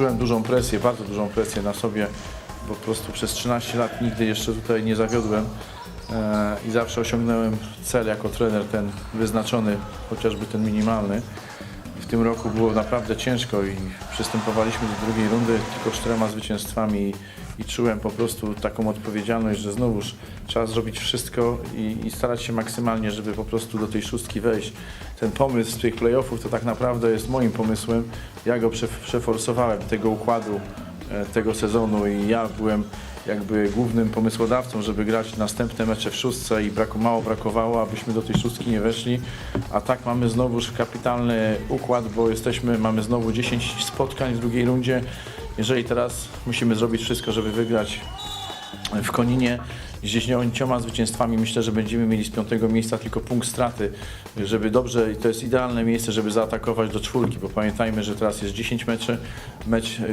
czułem dużą presję, bardzo dużą presję na sobie, bo po prostu przez 13 lat nigdy jeszcze tutaj nie zawiodłem e, i zawsze osiągnąłem cel jako trener ten wyznaczony, chociażby ten minimalny. W tym roku było naprawdę ciężko i przystępowaliśmy do drugiej rundy tylko czterema zwycięstwami i, czułem po prostu taką odpowiedzialność, że znowuż trzeba zrobić wszystko i, i starać się maksymalnie, żeby po prostu do tej szóstki wejść. Ten pomysł tych playoffów to tak naprawdę jest moim pomysłem. Ja go prze, przeforsowałem, tego układu tego sezonu i ja byłem jakby głównym pomysłodawcą, żeby grać następne mecze w szóstce i braku, mało brakowało, abyśmy do tej szóstki nie weszli. A tak mamy znowuż kapitalny układ, bo jesteśmy, mamy znowu 10 spotkań w drugiej rundzie. Jeżeli teraz musimy zrobić wszystko, żeby wygrać w Koninie z dziesięcioma zwycięstwami myślę, że będziemy mieli z piątego miejsca tylko punkt straty, żeby dobrze, i to jest idealne miejsce, żeby zaatakować do czwórki, bo pamiętajmy, że teraz jest 10 meczy, mecz yy,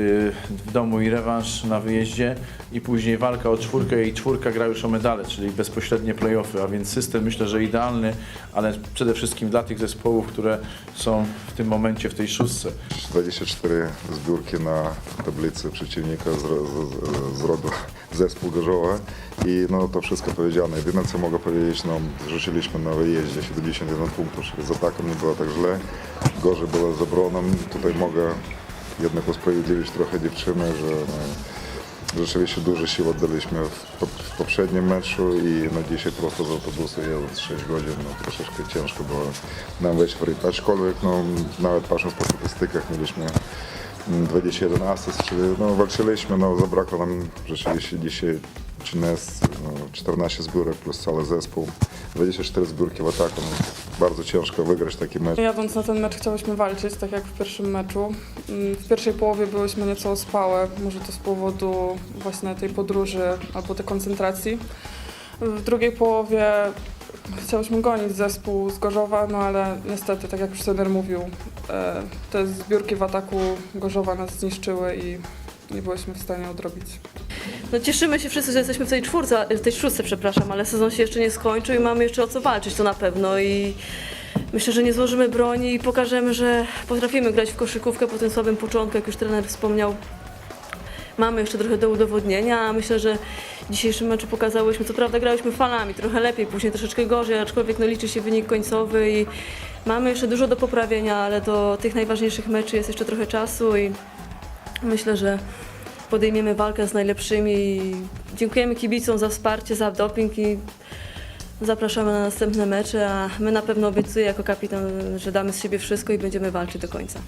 w domu i rewanż na wyjeździe i później walka o czwórkę i czwórka gra już o medale, czyli bezpośrednie playoffy, a więc system myślę, że idealny, ale przede wszystkim dla tych zespołów, które są w tym momencie w tej szóstce. 24 zbiórki na tablicy przeciwnika z, z, z rodu zespół Gorzowa i no to wszystko powiedziane. Jedyne co mogę powiedzieć, no rzuciliśmy na wyjeździe 71 punktów, czyli z ataką nie było tak źle. Gorzej było z obroną. Tutaj mogę jednak usprawiedliwić trochę dziewczyny, że no, rzeczywiście dużo sił oddaliśmy w, w poprzednim meczu i no dzisiaj prosto z autobusu jadąc 6 godzin, no troszeczkę ciężko było nam wejść w rytm. Aczkolwiek no, nawet patrząc po statystykach mieliśmy mm, 21 asyst, czyli no, walczyliśmy, no zabrakło nam rzeczywiście dzisiaj Cines, no, 14 zbiórek plus cały zespół, 24 zbiórki w ataku, no, bardzo ciężko wygrać taki mecz. Jadąc na ten mecz chciałyśmy walczyć, tak jak w pierwszym meczu. Mm, W pierwszej połowie byłyśmy nieco ospałe, może to z powodu właśnie tej podróży albo tej koncentracji. W drugiej połowie chciałyśmy gonić zespół z Gorzowa, no ale niestety, tak jak już trener mówił, e, te zbiórki w ataku Gorzowa nas zniszczyły i nie byłyśmy w stanie odrobić. No cieszymy się wszyscy, że jesteśmy w tej czwórce, w tej szóstce, przepraszam, ale sezon się jeszcze nie skończył i mamy jeszcze o co walczyć, to na pewno i myślę, że nie złożymy broni i pokażemy, że potrafimy grać w koszykówkę po tym słabym początku, jak już trener wspomniał. Mamy jeszcze trochę do udowodnienia, a myślę, że w dzisiejszym meczu pokazałyśmy, co prawda grałyśmy falami, trochę lepiej, później troszeczkę gorzej, aczkolwiek no, liczy się wynik końcowy i mamy jeszcze dużo do poprawienia, ale do tych najważniejszych meczy jest jeszcze trochę czasu i myślę, że podejmiemy walkę z najlepszymi. Dziękujemy kibicom za wsparcie, za doping i zapraszamy na następne mecze, a my na pewno obiecuję jako kapitan, że damy z siebie wszystko i będziemy walczyć do końca.